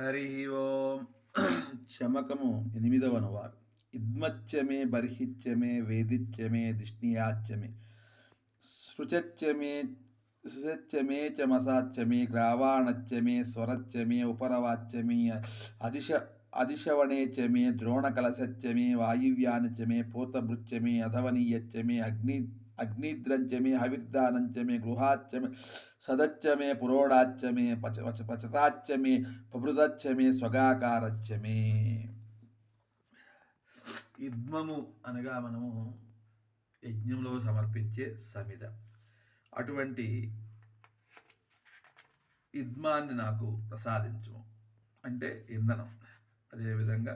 హరి ఓం. చమకము ఎనిమిదవ అనువాదం ఇద్మచ్చమే బర్హిత్యమే వేదిత్యమే దిష్ణియాచ్యమే సృచత్యమే సుచత్యమే చమసాచ్యమే గ్రావాణత్యమే స్వరత్యమే ఉపరవాచ్యమే అదిశ అదిశవణేచ్యమే ద్రోణకలసత్యమే వాయువ్యానిచ్యమే పూతభృత్యమే అధవనీయత్యమే అగ్ని అగ్నిద్రంచమే హవిర్దానంచమే గృహాచ్యమే సదచ్చమే పురోడాచ్యమే పచ పచ పచతాచ్యమే పభృతచ్చమే స్వగాకారచ్యమే యుద్మము అనగా మనము యజ్ఞంలో సమర్పించే సమిద అటువంటి యుద్మాన్ని నాకు ప్రసాదించు. అంటే ఇంధనం. అదేవిధంగా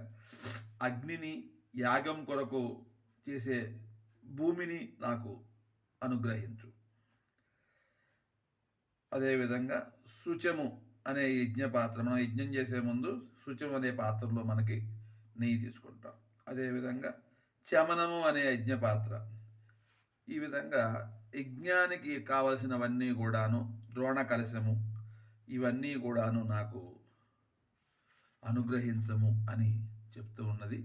అగ్నిని యాగం కొరకు చేసే భూమిని నాకు అనుగ్రహించు. అదేవిధంగా శుచము అనే యజ్ఞ పాత్ర మనం యజ్ఞం చేసే ముందు శుచము అనే పాత్రలో మనకి నెయ్యి తీసుకుంటాం. అదేవిధంగా చమనము అనే యజ్ఞ పాత్ర ఈ విధంగా యజ్ఞానికి కావలసినవన్నీ కూడాను ద్రోణ కలశము ఇవన్నీ కూడాను నాకు అనుగ్రహించము అని చెప్తూ ఉన్నది.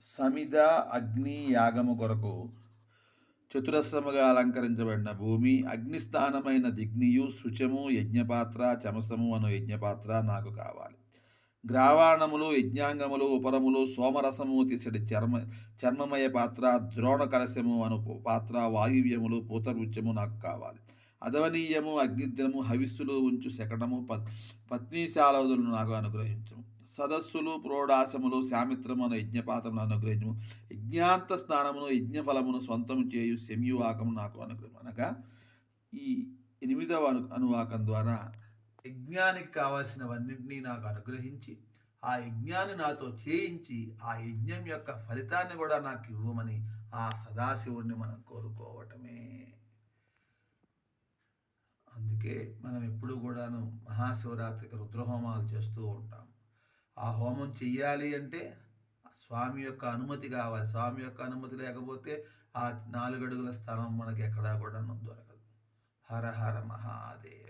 సమిద అగ్ని యాగము కొరకు చతురస్రముగా అలంకరించబడిన భూమి అగ్నిస్థానమైన దిగ్నియు శుచము యజ్ఞపాత్ర చమసము అను యజ్ఞపాత్ర నాకు కావాలి. గ్రావాణములు యజ్ఞాంగములు ఉపరములు సోమరసము తీసడి చర్మ చర్మమయ పాత్ర ద్రోణ కలశము అను పాత్ర వాయువ్యములు పూతరుత్యము నాకు కావాలి. అదవనీయము అగ్నిద్రము హవిస్సులు ఉంచు శకటము పత్ పత్నీశాలవులను నాకు అనుగ్రహించము. సదస్సులు ప్రోడాశములు శామిత్రము అను యజ్ఞపాత్రమును అనుగ్రహించము. యజ్ఞాంత స్నానమును యజ్ఞఫలమును సొంతము చేయు శమ్యువాకము నాకు అనుగ్రహం. అనగా ఈ ఎనిమిదవ అను అనువాకం ద్వారా యజ్ఞానికి కావాల్సినవన్నింటినీ నాకు అనుగ్రహించి ఆ యజ్ఞాన్ని నాతో చేయించి ఆ యజ్ఞం యొక్క ఫలితాన్ని కూడా నాకు ఇవ్వమని ఆ సదాశివుణ్ణి మనం కోరుకోవటమే. అందుకే మనం ఎప్పుడు కూడాను మహాశివరాత్రికి రుద్రహోమాలు చేస్తూ ఉంటాం. ఆ హోమం చెయ్యాలి అంటే స్వామి యొక్క అనుమతి కావాలి. స్వామి యొక్క అనుమతి లేకపోతే ఆ నాలుగడుగుల స్థలం మనకి ఎక్కడా కూడా దొరకదు. హర హర మహాదేవ